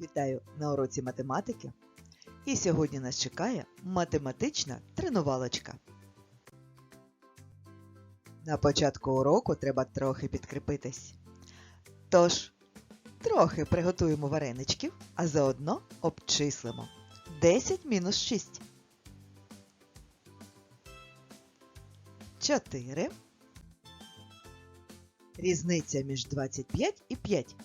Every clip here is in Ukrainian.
Вітаю на уроці математики. І сьогодні нас чекає математична тренувалочка. На початку уроку треба трохи підкріпитись. Тож, трохи приготуємо вареничків, а заодно обчислимо 10 мінус 6. 4. Різниця між 25 і 5.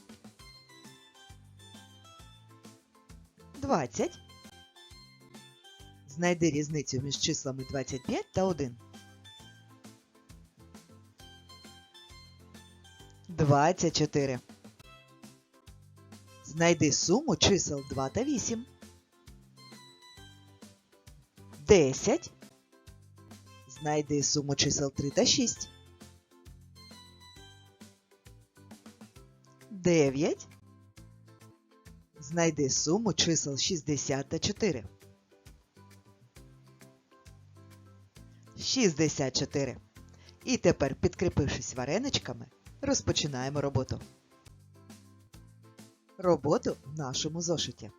20. Знайди різницю між числами 25 та 1. 24. Знайди суму чисел 2 та 8. 10. Знайди суму чисел 3 та 6. 9. Знайди суму чисел 60 та 4. 64. І тепер, підкріпившись вареничками, розпочинаємо роботу. Роботу в нашому зошиті.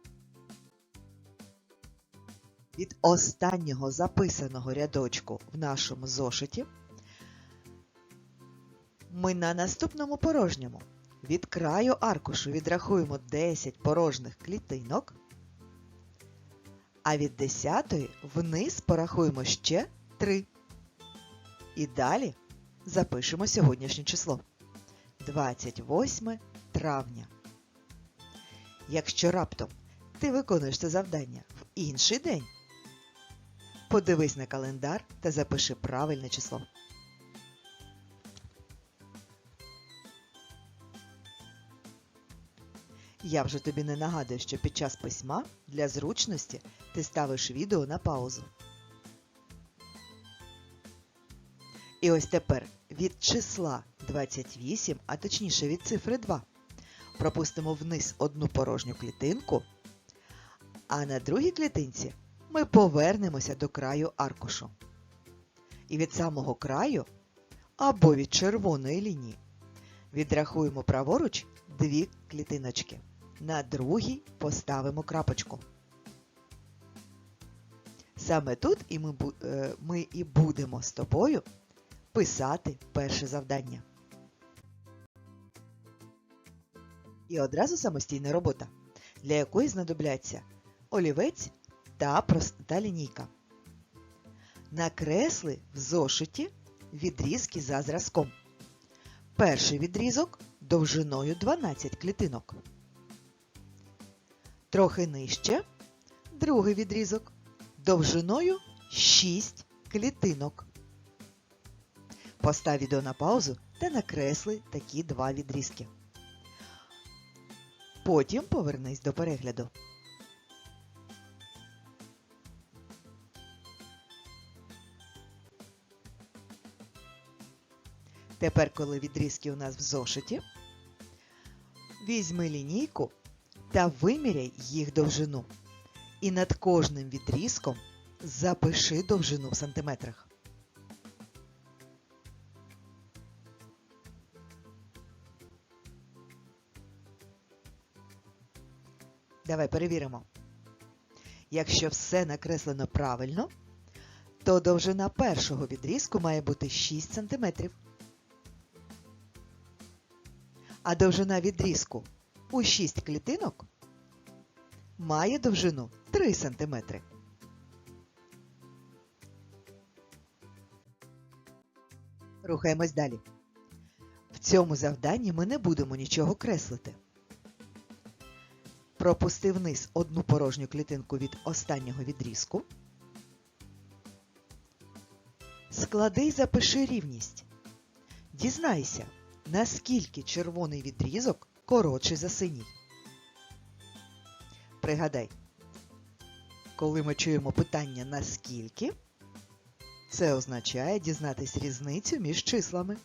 Від останнього записаного рядочку в нашому зошиті ми на наступному порожньому від краю аркушу відрахуємо 10 порожніх клітинок, а від 10 вниз порахуємо ще 3. І далі запишемо сьогоднішнє число 28 травня. Якщо раптом ти виконуєш це завдання в інший день, подивись на календар та запиши правильне число. Я вже тобі не нагадую, що під час письма для зручності ти ставиш відео на паузу. І ось тепер від числа 28, а точніше від цифри 2, пропустимо вниз одну порожню клітинку, а на другій клітинці ми повернемося до краю аркушу. І від самого краю або від червоної лінії відрахуємо праворуч дві клітиночки. На другій поставимо крапочку. Саме тут і ми, е, ми і будемо з тобою писати перше завдання. І одразу самостійна робота, для якої знадобляться олівець та проста лінійка. Накресли в зошиті відрізки за зразком. Перший відрізок довжиною 12 клітинок. Трохи нижче другий відрізок довжиною 6 клітинок. Постав відео на паузу та накресли такі два відрізки. Потім повернись до перегляду. Тепер, коли відрізки у нас в зошиті, візьми лінійку та виміряй їх довжину. І над кожним відрізком запиши довжину в сантиметрах. Давай перевіримо. Якщо все накреслено правильно, то довжина першого відрізку має бути 6 см. А довжина відрізку у 6 клітинок має довжину 3 см. Рухаємось далі. В цьому завданні ми не будемо нічого креслити. Пропусти вниз одну порожню клітинку від останнього відрізку. Склади й запиши рівність. Дізнайся, наскільки червоний відрізок коротший за синій. Пригадай, коли ми чуємо питання наскільки, це означає дізнатись різницю між числами.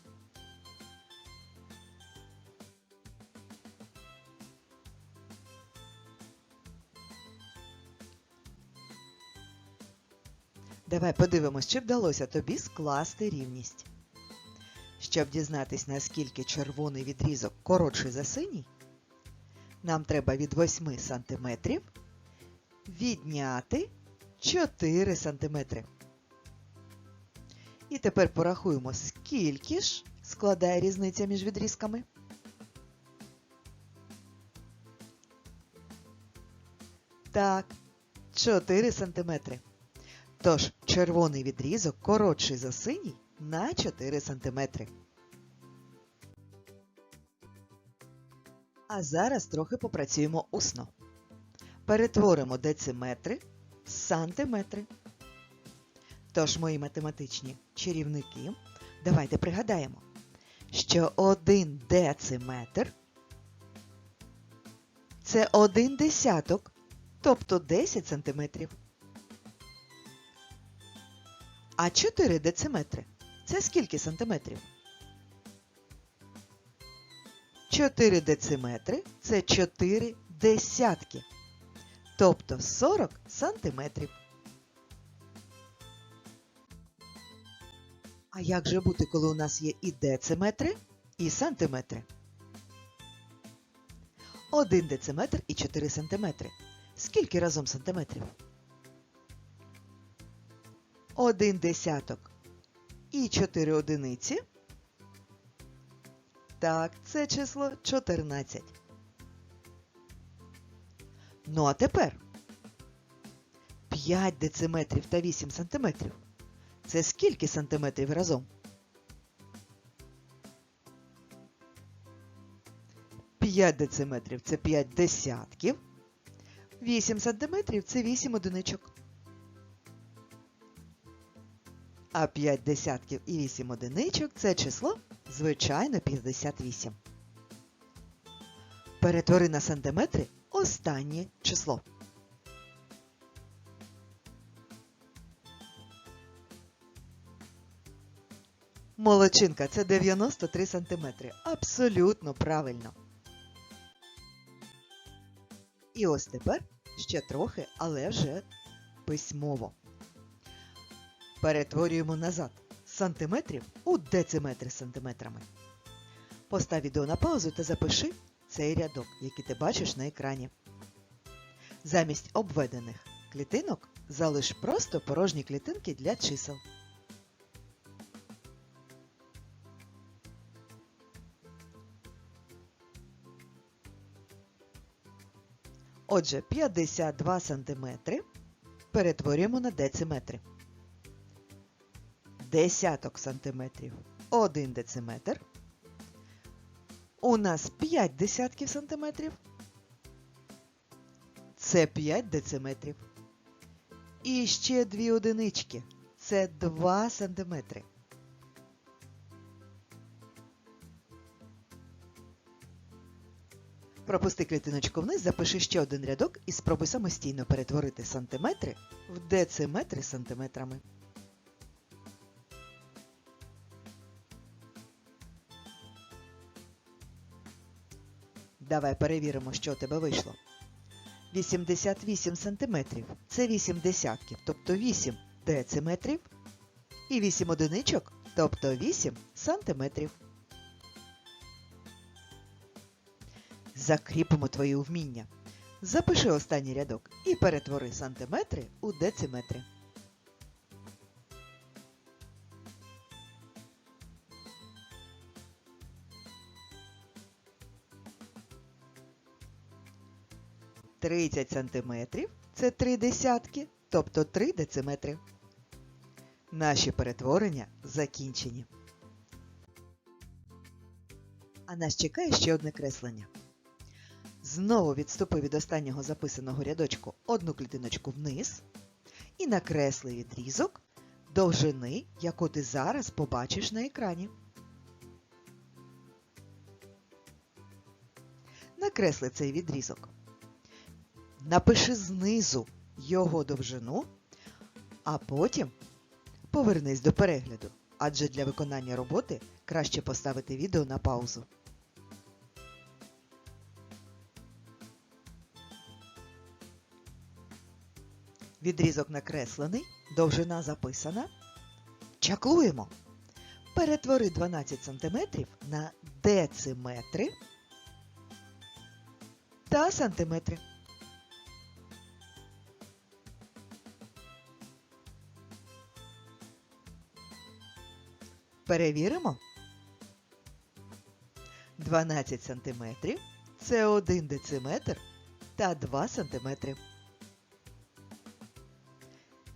Давай подивимось, чи вдалося тобі скласти рівність. Щоб дізнатись, наскільки червоний відрізок коротший за синій, Нам треба від 8 см відняти 4 см. І тепер порахуємо, скільки ж складає різниця між відрізками. Так, 4 см. Тож червоний відрізок коротший за синій на 4 см. А зараз трохи попрацюємо усно. Перетворимо дециметри в сантиметри. Тож, мої математичні чарівники, давайте пригадаємо, що один дециметр це один десяток, тобто 10 сантиметрів. А 4 дециметри це скільки сантиметрів? 4 дециметри це 4 десятки, тобто 40 сантиметрів. А як же бути, коли у нас є і дециметри, і сантиметри? 1 дециметр і 4 сантиметри. Скільки разом сантиметрів? 1 десяток і 4 одиниці. Так, це число 14. Ну а тепер 5 дециметрів та 8 сантиметрів. Це скільки сантиметрів разом? 5 дециметрів це 5 десятків. 8 сантиметрів це 8 одиничок. А 5 десятків і 8 одиничок це число, звичайно, 58. Перетвори на сантиметри останнє число. Молодчинка, це 93 сантиметри. Абсолютно правильно. І ось тепер ще трохи, але вже письмово. Перетворюємо назад з сантиметрів у дециметри сантиметрами. Постав відео на паузу та запиши цей рядок, який ти бачиш на екрані. Замість обведених клітинок залиш просто порожні клітинки для чисел. Отже, 52 сантиметри перетворюємо на дециметри. Десяток сантиметрів 1 дециметр. У нас 5 десятків сантиметрів. Це 5 дециметрів. І ще дві одинички. Це 2 сантиметри. Пропусти клітиночку вниз, запиши ще один рядок і спробуй самостійно перетворити сантиметри в дециметри сантиметрами. Давай перевіримо, що у тебе вийшло. 88 сантиметрів – це 8 десятків, тобто 8 дециметрів. І 8 одиничок, тобто 8 сантиметрів. Закріпимо твої вміння. Запиши останній рядок і перетвори сантиметри у дециметри. Тридцять сантиметрів це три десятки, тобто три дециметри. Наші перетворення закінчені. А нас чекає ще одне креслення. Знову відступи від останнього записаного рядочку одну клітиночку вниз і накресли відрізок довжини, яку ти зараз побачиш на екрані. Накресли цей відрізок. Напиши знизу його довжину, а потім повернись до перегляду, адже для виконання роботи краще поставити відео на паузу. Відрізок накреслений, довжина записана. Чаклуємо. Перетвори 12 см на дециметри. та сантиметри. Перевіримо. 12 см це 1 дециметр та 2 см.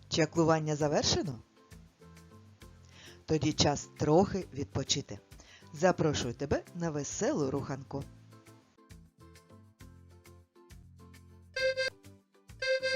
Чаклування завершено? Тоді час трохи відпочити. Запрошую тебе на веселу руханку.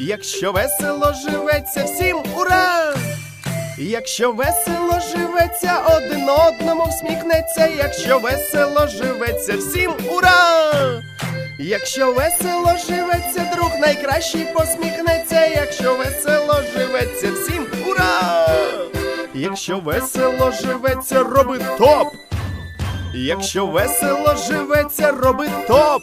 Якщо весело живеться, всім ура! Якщо весело живеться, один одному всміхнеться, якщо весело живеться, всім ура! Якщо весело живеться, друг найкращий посміхнеться, якщо весело живеться, всім ура! Якщо весело живеться, роби топ! Якщо весело живеться, роби топ!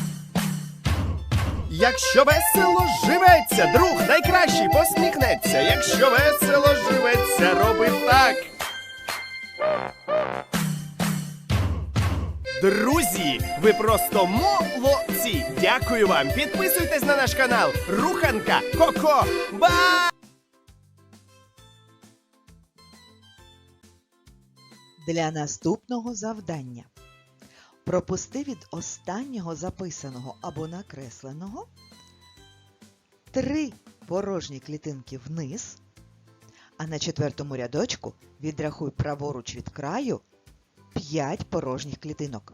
Якщо весело живеться, друг найкращий посміхнеться. Якщо весело живеться, роби так. Друзі, ви просто молодці! Дякую вам! Підписуйтесь на наш канал Руханка Коко. Ба! Для наступного завдання пропусти від останнього записаного або накресленого три порожні клітинки вниз, а на четвертому рядочку відрахуй праворуч від краю 5 порожніх клітинок.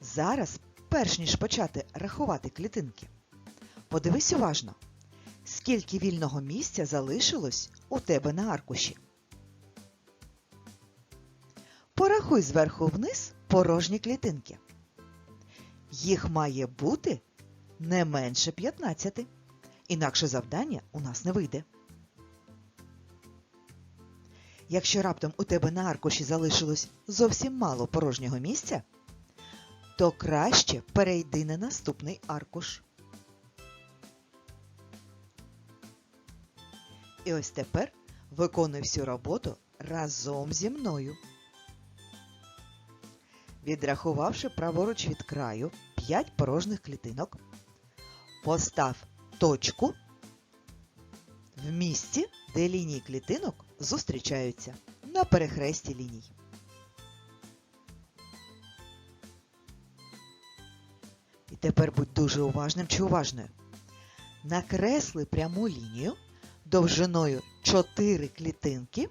Зараз, перш ніж почати рахувати клітинки, подивись уважно, скільки вільного місця залишилось у тебе на аркуші. Порахуй зверху вниз порожні клітинки. Їх має бути не менше 15. Інакше завдання у нас не вийде. Якщо раптом у тебе на аркуші залишилось зовсім мало порожнього місця, то краще перейди на наступний аркуш. І ось тепер виконуй всю роботу разом зі мною. Відрахувавши праворуч від краю 5 порожніх клітинок, постав точку в місці, де лінії клітинок зустрічаються на перехресті ліній. І тепер будь дуже уважним чи уважною. Накресли пряму лінію довжиною 4 клітинки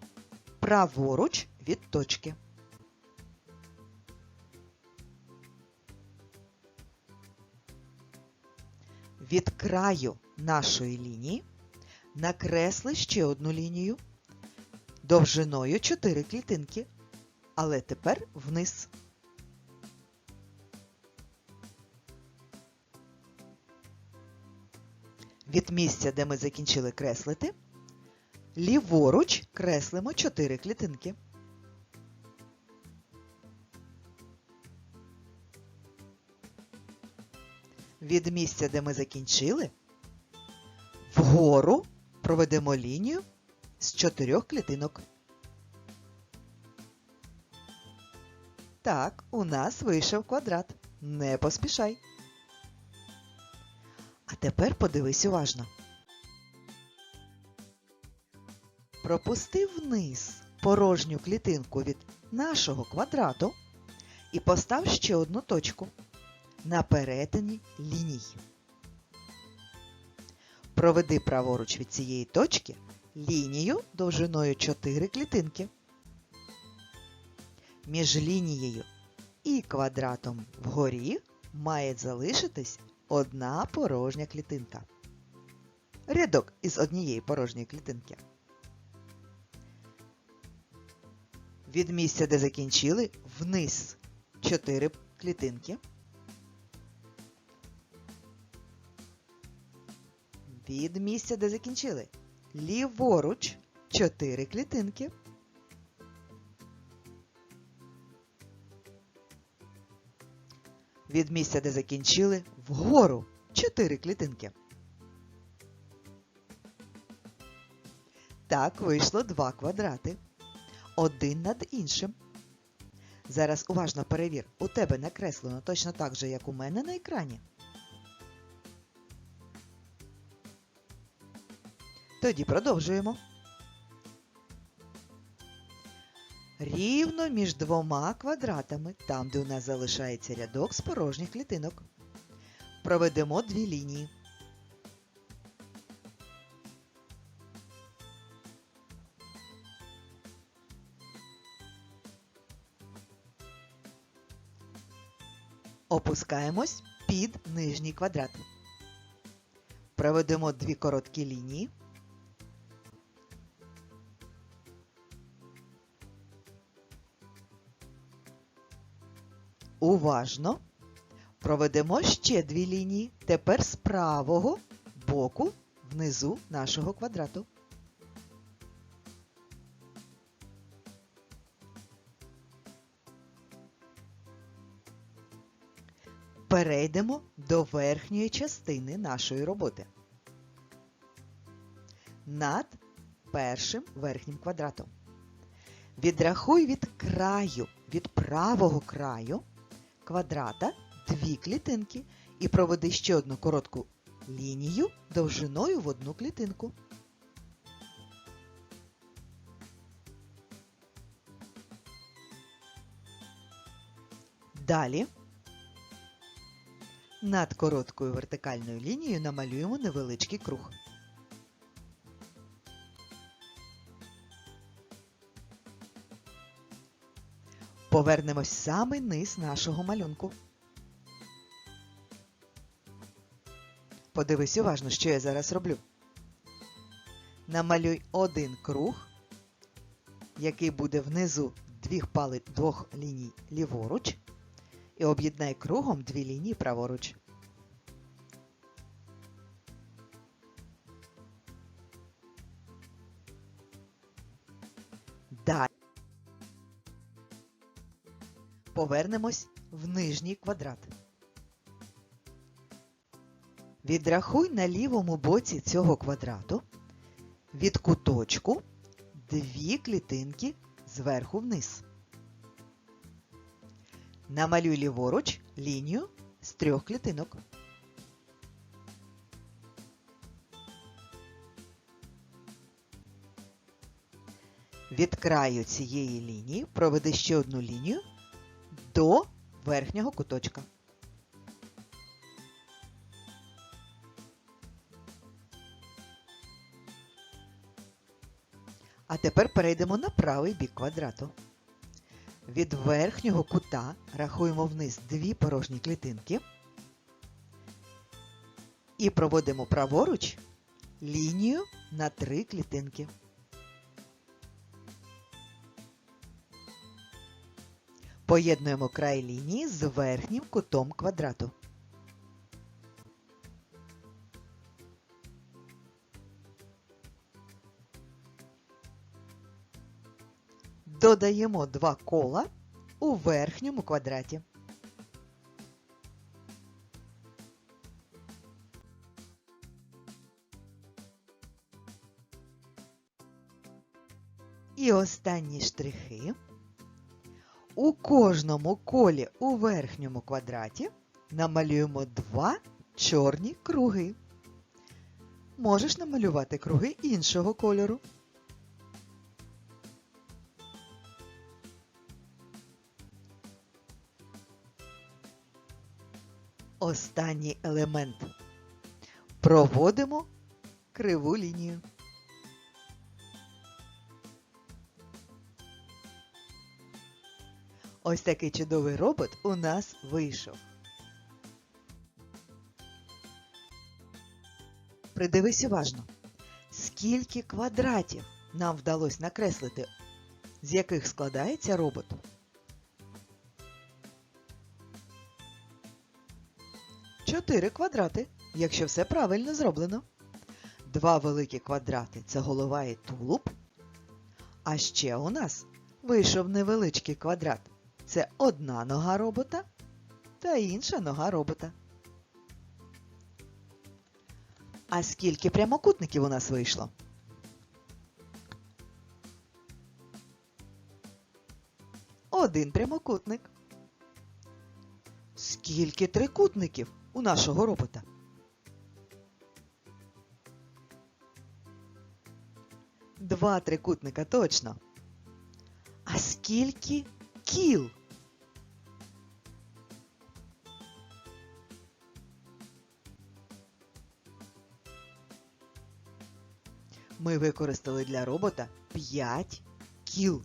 праворуч від точки. Від краю нашої лінії накресли ще одну лінію довжиною 4 клітинки, але тепер вниз. Від місця, де ми закінчили креслити, ліворуч креслимо 4 клітинки. Від місця, де ми закінчили, вгору проведемо лінію з чотирьох клітинок. Так, у нас вийшов квадрат. Не поспішай. А тепер подивись уважно. Пропусти вниз порожню клітинку від нашого квадрату і постав ще одну точку на перетині ліній. Проведи праворуч від цієї точки лінію довжиною 4 клітинки. Між лінією і квадратом вгорі має залишитись одна порожня клітинка. Рядок із однієї порожньої клітинки. Від місця, де закінчили, вниз 4 клітинки. Від місця, де закінчили, ліворуч 4 клітинки. Від місця, де закінчили, вгору 4 клітинки. Так вийшло два квадрати. Один над іншим. Зараз уважно перевір, у тебе накреслено точно так же, як у мене на екрані. Тоді продовжуємо. Рівно між двома квадратами, там, де у нас залишається рядок з порожніх клітинок. Проведемо дві лінії. Опускаємось під нижній квадрат. Проведемо дві короткі лінії. Уважно проведемо ще дві лінії. Тепер з правого боку внизу нашого квадрату. Перейдемо до верхньої частини нашої роботи. Над першим верхнім квадратом. Відрахуй від краю, від правого краю квадрата дві клітинки і проведи ще одну коротку лінію довжиною в одну клітинку. Далі над короткою вертикальною лінією намалюємо невеличкий круг. Повернемось в самий низ нашого малюнку. Подивись уважно, що я зараз роблю. Намалюй один круг, який буде внизу двох, палець двох ліній ліворуч, і об'єднай кругом дві лінії праворуч. Повернемось в нижній квадрат. Відрахуй на лівому боці цього квадрату від куточку дві клітинки зверху вниз. Намалюй ліворуч лінію з трьох клітинок. Від краю цієї лінії проведи ще одну лінію до верхнього куточка. А тепер перейдемо на правий бік квадрату. Від верхнього кута рахуємо вниз дві порожні клітинки і проводимо праворуч лінію на три клітинки. Поєднуємо край лінії з верхнім кутом квадрату. Додаємо два кола у верхньому квадраті. І останні штрихи у кожному колі у верхньому квадраті намалюємо два чорні круги. Можеш намалювати круги іншого кольору. Останній елемент. Проводимо криву лінію. Ось такий чудовий робот у нас вийшов. Придивись уважно, скільки квадратів нам вдалося накреслити, з яких складається робот. Чотири квадрати, якщо все правильно зроблено. Два великі квадрати це голова і тулуб. А ще у нас вийшов невеличкий квадрат. Це одна нога робота та інша нога робота. А скільки прямокутників у нас вийшло? Один прямокутник. Скільки трикутників у нашого робота? Два трикутника точно. А скільки кіл? Ми використали для робота 5 кіл.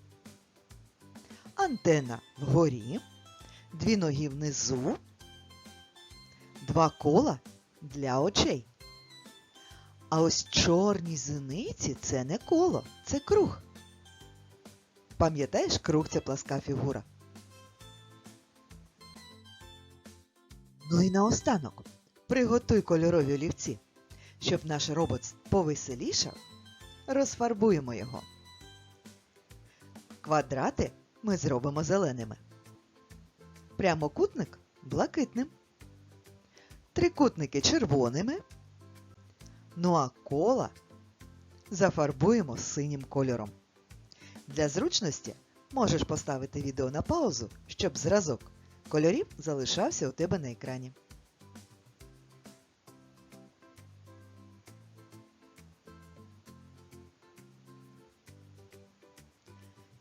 Антена вгорі, дві ноги внизу, два кола для очей. А ось чорні зениці це не коло, це круг. Пам'ятаєш, круг це пласка фігура. Ну і наостанок приготуй кольорові олівці. Щоб наш робот повеселішав, розфарбуємо його. Квадрати ми зробимо зеленими. Прямокутник блакитним. Трикутники червоними. Ну а кола зафарбуємо синім кольором. Для зручності можеш поставити відео на паузу, щоб зразок кольорів залишався у тебе на екрані.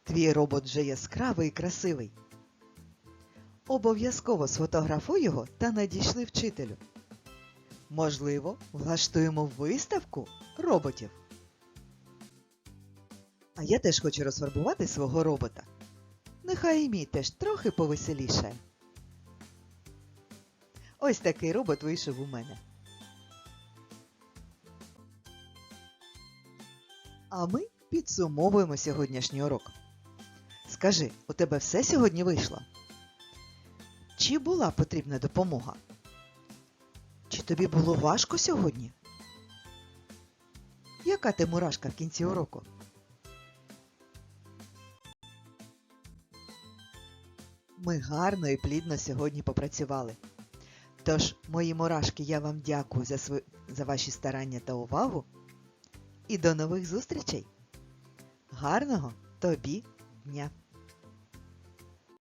Твій робот вже яскравий і красивий. Обов'язково сфотографуй його та надійшли вчителю. Можливо, влаштуємо виставку роботів. А я теж хочу розфарбувати свого робота. Нехай і мій теж трохи повеселіше. Ось такий робот вийшов у мене. А ми підсумовуємо сьогоднішній урок. Скажи, у тебе все сьогодні вийшло? Чи була потрібна допомога? Чи тобі було важко сьогодні? Яка ти мурашка в кінці уроку? Ми гарно і плідно сьогодні попрацювали. Тож, мої мурашки, я вам дякую за, св... за ваші старання та увагу. І до нових зустрічей! Гарного тобі дня!